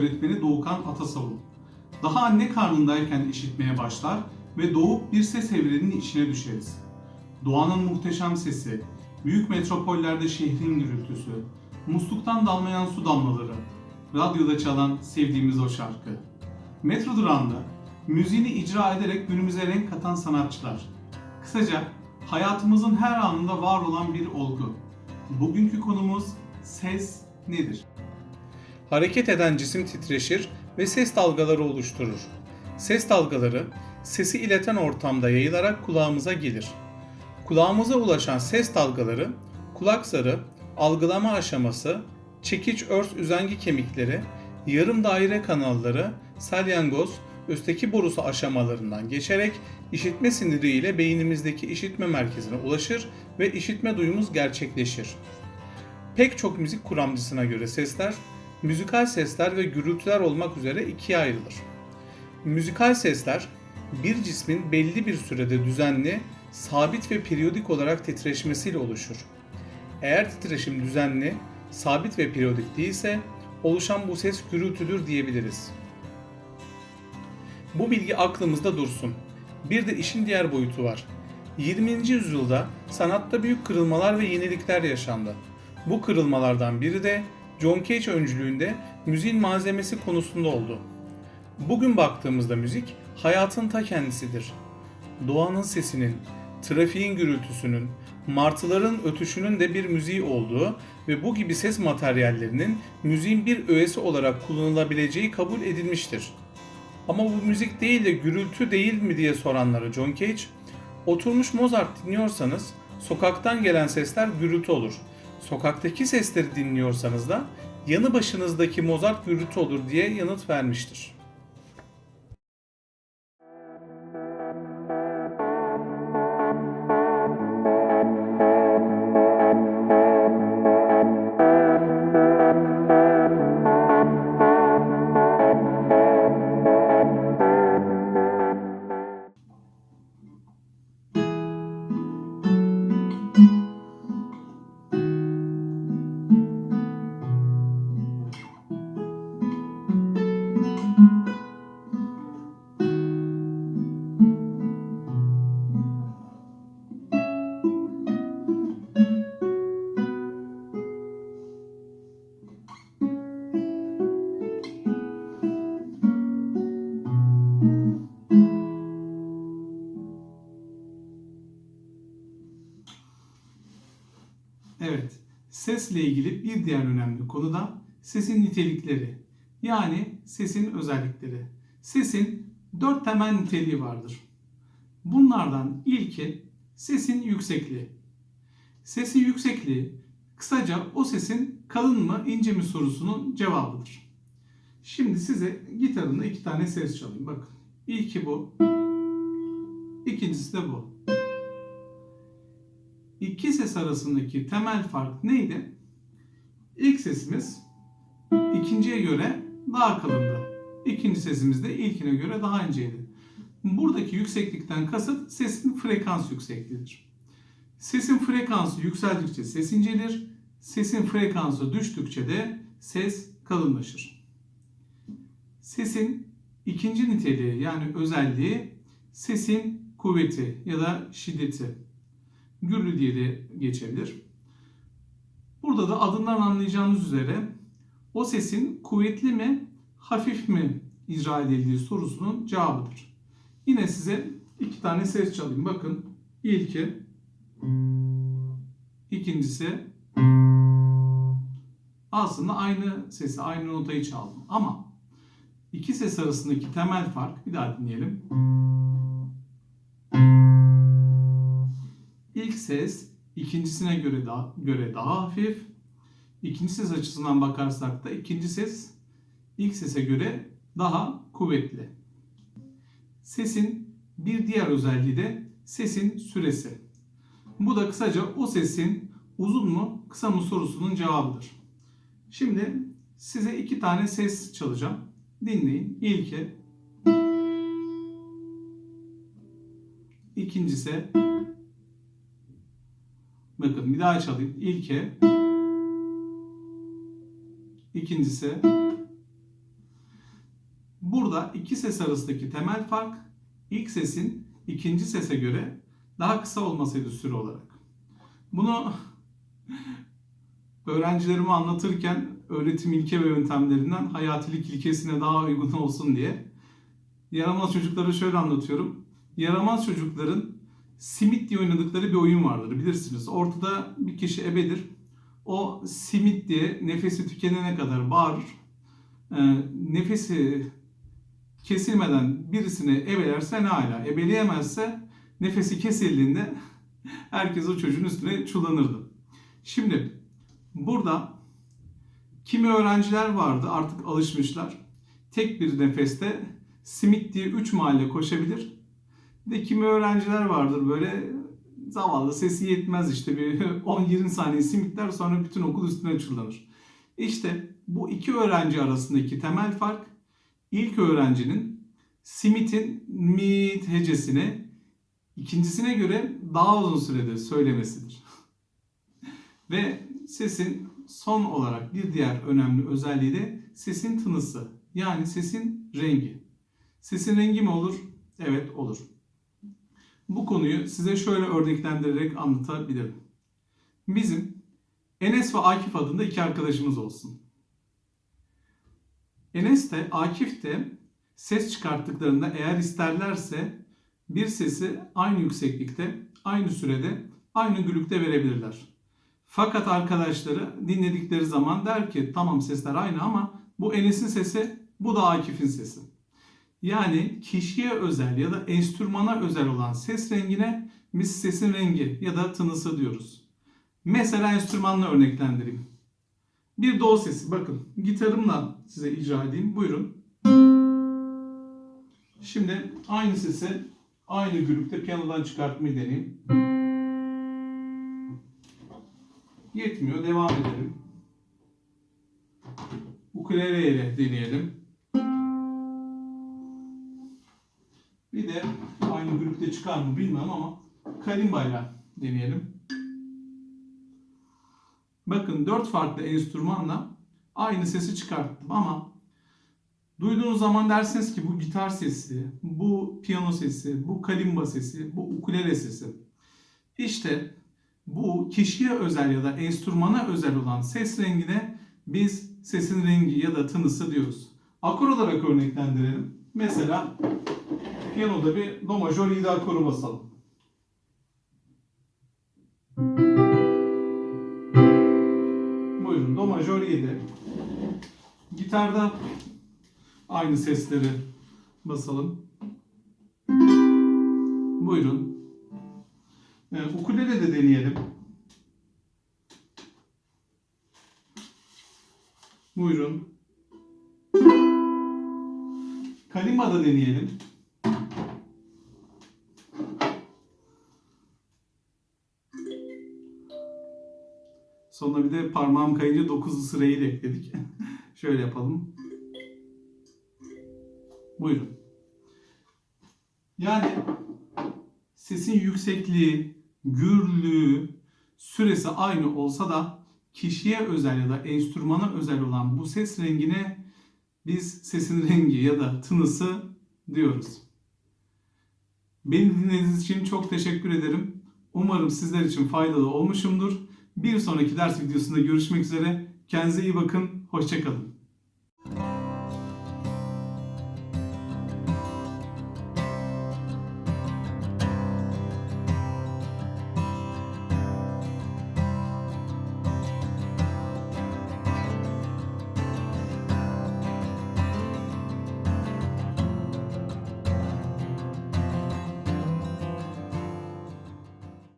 öğretmeni Doğukan Atasavun. Daha anne karnındayken işitmeye başlar ve doğup bir ses evreninin içine düşeriz. Doğanın muhteşem sesi, büyük metropollerde şehrin gürültüsü, musluktan damlayan su damlaları, radyoda çalan sevdiğimiz o şarkı. Metro durağında müziğini icra ederek günümüze renk katan sanatçılar. Kısaca hayatımızın her anında var olan bir olgu. Bugünkü konumuz ses nedir? Hareket eden cisim titreşir ve ses dalgaları oluşturur. Ses dalgaları sesi ileten ortamda yayılarak kulağımıza gelir. Kulağımıza ulaşan ses dalgaları kulak zarı, algılama aşaması, çekiç örs üzengi kemikleri, yarım daire kanalları, salyangoz, östeki borusu aşamalarından geçerek işitme siniriyle beynimizdeki işitme merkezine ulaşır ve işitme duyumuz gerçekleşir. Pek çok müzik kuramcısına göre sesler, müzikal sesler ve gürültüler olmak üzere ikiye ayrılır. Müzikal sesler, bir cismin belli bir sürede düzenli, sabit ve periyodik olarak titreşmesiyle oluşur. Eğer titreşim düzenli, sabit ve periyodik değilse, oluşan bu ses gürültüdür diyebiliriz. Bu bilgi aklımızda dursun. Bir de işin diğer boyutu var. 20. yüzyılda sanatta büyük kırılmalar ve yenilikler yaşandı. Bu kırılmalardan biri de John Cage öncülüğünde müziğin malzemesi konusunda oldu. Bugün baktığımızda müzik hayatın ta kendisidir. Doğanın sesinin, trafiğin gürültüsünün, martıların ötüşünün de bir müziği olduğu ve bu gibi ses materyallerinin müziğin bir öğesi olarak kullanılabileceği kabul edilmiştir. Ama bu müzik değil de gürültü değil mi diye soranlara John Cage, oturmuş Mozart dinliyorsanız sokaktan gelen sesler gürültü olur. Sokaktaki sesleri dinliyorsanız da yanı başınızdaki Mozart gürültü olur diye yanıt vermiştir. Sesle ilgili bir diğer önemli konu da sesin nitelikleri. Yani sesin özellikleri. Sesin dört temel niteliği vardır. Bunlardan ilki sesin yüksekliği. Sesin yüksekliği kısaca o sesin kalın mı ince mi sorusunun cevabıdır. Şimdi size gitarımda iki tane ses çalayım. Bakın. İlki bu. İkincisi de bu. İki ses arasındaki temel fark neydi? İlk sesimiz ikinciye göre daha kalındı. İkinci sesimiz de ilkine göre daha inceydi. Buradaki yükseklikten kasıt sesin frekans yüksekliğidir. Sesin frekansı yükseldikçe ses incelir, sesin frekansı düştükçe de ses kalınlaşır. Sesin ikinci niteliği yani özelliği sesin kuvveti ya da şiddeti. Gürlü diye de geçebilir. Burada da adından anlayacağınız üzere o sesin kuvvetli mi, hafif mi icra edildiği sorusunun cevabıdır. Yine size iki tane ses çalayım. Bakın ilki, ikincisi aslında aynı sesi, aynı notayı çaldım. Ama iki ses arasındaki temel fark bir daha dinleyelim. Ses ikincisine göre daha, göre daha hafif. İkinci ses açısından bakarsak da ikinci ses ilk sese göre daha kuvvetli. Sesin bir diğer özelliği de sesin süresi. Bu da kısaca o sesin uzun mu kısa mı sorusunun cevabıdır. Şimdi size iki tane ses çalacağım. Dinleyin. İlki İkincisi Bakın bir daha çalayım. İlke. İkincisi. Burada iki ses arasındaki temel fark ilk sesin ikinci sese göre daha kısa olmasıydı süre olarak. Bunu öğrencilerime anlatırken öğretim ilke ve yöntemlerinden hayatilik ilkesine daha uygun olsun diye yaramaz çocuklara şöyle anlatıyorum. Yaramaz çocukların simit diye oynadıkları bir oyun vardır bilirsiniz. Ortada bir kişi ebedir. O simit diye nefesi tükenene kadar bağırır. Ee, nefesi kesilmeden birisini ebelerse ne hala. Ebeleyemezse nefesi kesildiğinde herkes o çocuğun üstüne çullanırdı. Şimdi burada kimi öğrenciler vardı artık alışmışlar. Tek bir nefeste simit diye 3 mahalle koşabilir. De kimi öğrenciler vardır böyle zavallı sesi yetmez işte bir 10-20 saniye simitler sonra bütün okul üstüne çullanır. İşte bu iki öğrenci arasındaki temel fark ilk öğrencinin simitin mit hecesini ikincisine göre daha uzun sürede söylemesidir. Ve sesin son olarak bir diğer önemli özelliği de sesin tınısı. Yani sesin rengi. Sesin rengi mi olur? Evet olur. Bu konuyu size şöyle örneklendirerek anlatabilirim. Bizim Enes ve Akif adında iki arkadaşımız olsun. Enes de Akif de ses çıkarttıklarında eğer isterlerse bir sesi aynı yükseklikte, aynı sürede, aynı gülükte verebilirler. Fakat arkadaşları dinledikleri zaman der ki tamam sesler aynı ama bu Enes'in sesi, bu da Akif'in sesi. Yani kişiye özel ya da enstrümana özel olan ses rengine biz sesin rengi ya da tınısı diyoruz. Mesela enstrümanla örneklendireyim. Bir do sesi bakın gitarımla size icra edeyim. Buyurun. Şimdi aynı sesi aynı gürültüde piyanodan çıkartmayı deneyeyim. Yetmiyor. Devam edelim. Ukulele ile deneyelim. Bir de aynı grupta çıkar mı bilmem ama kalimbayla deneyelim. Bakın dört farklı enstrümanla aynı sesi çıkarttım ama duyduğunuz zaman dersiniz ki bu gitar sesi, bu piyano sesi, bu kalimba sesi, bu ukulele sesi. İşte bu kişiye özel ya da enstrümana özel olan ses rengine biz sesin rengi ya da tınısı diyoruz. Akor olarak örneklendirelim. Mesela piyanoda bir do majör 7 akoru basalım. Buyurun do majör 7. Gitarda aynı sesleri basalım. Buyurun. Evet, ukulele de deneyelim. Buyurun. Kalimba da deneyelim. Sonra bir de parmağım kayınca 9'lu sırayı da ekledik. Şöyle yapalım. Buyurun. Yani sesin yüksekliği, gürlüğü, süresi aynı olsa da kişiye özel ya da enstrümana özel olan bu ses rengine biz sesin rengi ya da tınısı diyoruz. Beni dinlediğiniz için çok teşekkür ederim. Umarım sizler için faydalı olmuşumdur. Bir sonraki ders videosunda görüşmek üzere. Kendinize iyi bakın. Hoşçakalın.